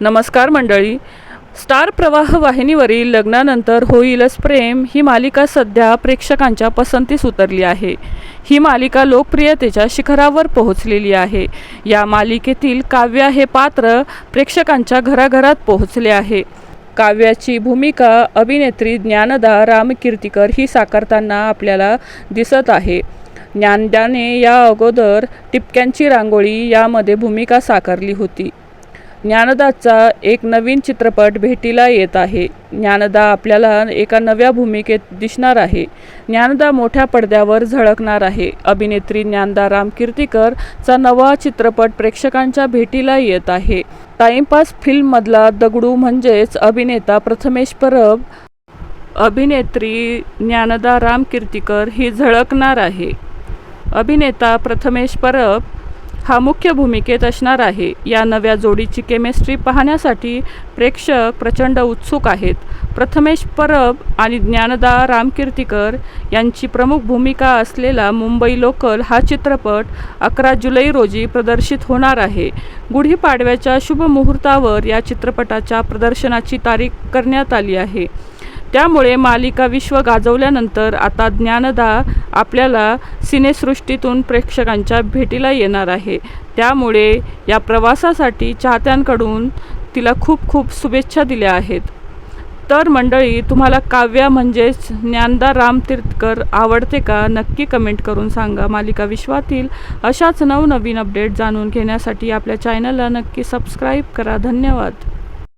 नमस्कार मंडळी. स्टार प्रवाह वाहिनीवरील लग्नानंतर होईलच प्रेम ही मालिका सध्या प्रेक्षकांच्या पसंतीस उतरली आहे. ही मालिका लोकप्रियतेच्या शिखरावर पोहोचलेली आहे. या मालिकेतील काव्या हे पात्र प्रेक्षकांच्या घराघरात पोहोचले आहे. काव्याची भूमिका अभिनेत्री ज्ञानदा रामकीर्तीकर ही साकारताना आपल्याला दिसत आहे. ज्ञानदाने या अगोदर टिपक्यांची रांगोळी यामध्ये भूमिका साकारली होती. ज्ञानदाचा एक नवीन चित्रपट भेटीला येत आहे. ज्ञानदा आपल्याला एका नव्या भूमिकेत दिसणार आहे. ज्ञानदा मोठ्या पडद्यावर झळकणार आहे. अभिनेत्री ज्ञानदा रामकीर्तीकरचा नवा चित्रपट प्रेक्षकांच्या भेटीला येत आहे. टाइमपास फिल्ममधला दगडू म्हणजेच अभिनेता प्रथमेश परब अभिनेत्री ज्ञानदा रामकीर्तीकर ही झळकणार आहे. अभिनेता प्रथमेश परब हा मुख्य भूमिकेत असणार आहे. या नव्या जोडीची केमिस्ट्री पाहण्यासाठी प्रेक्षक प्रचंड उत्सुक आहेत. प्रथमेश परब आणि ज्ञानदा रामकीर्तीकर यांची प्रमुख भूमिका असलेला मुंबई लोकल हा चित्रपट अकरा जुलै रोजी प्रदर्शित होणार आहे. गुढीपाडव्याच्या शुभ मुहूर्तावर या चित्रपटाच्या प्रदर्शनाची तारीख करण्यात आली आहे. त्यामुळे मालिका विश्व गाजवल्यानंतर आता ज्ञानदा आपल्याला सिनेसृष्टीतून प्रेक्षकांच्या भेटीला येणार आहे. त्यामुळे या प्रवासासाठी चाहत्यांकडून तिला खूप खूप शुभेच्छा दिल्या आहेत. तर मंडळी तुम्हाला काव्या म्हणजेच ज्ञानदा रामतीर्थकर आवडते का? नक्की कमेंट करून सांगा. मालिका विश्वातील अशाच नवनवीन अपडेट जाणून घेण्यासाठी आपल्या चॅनलला नक्की सबस्क्राईब करा. धन्यवाद.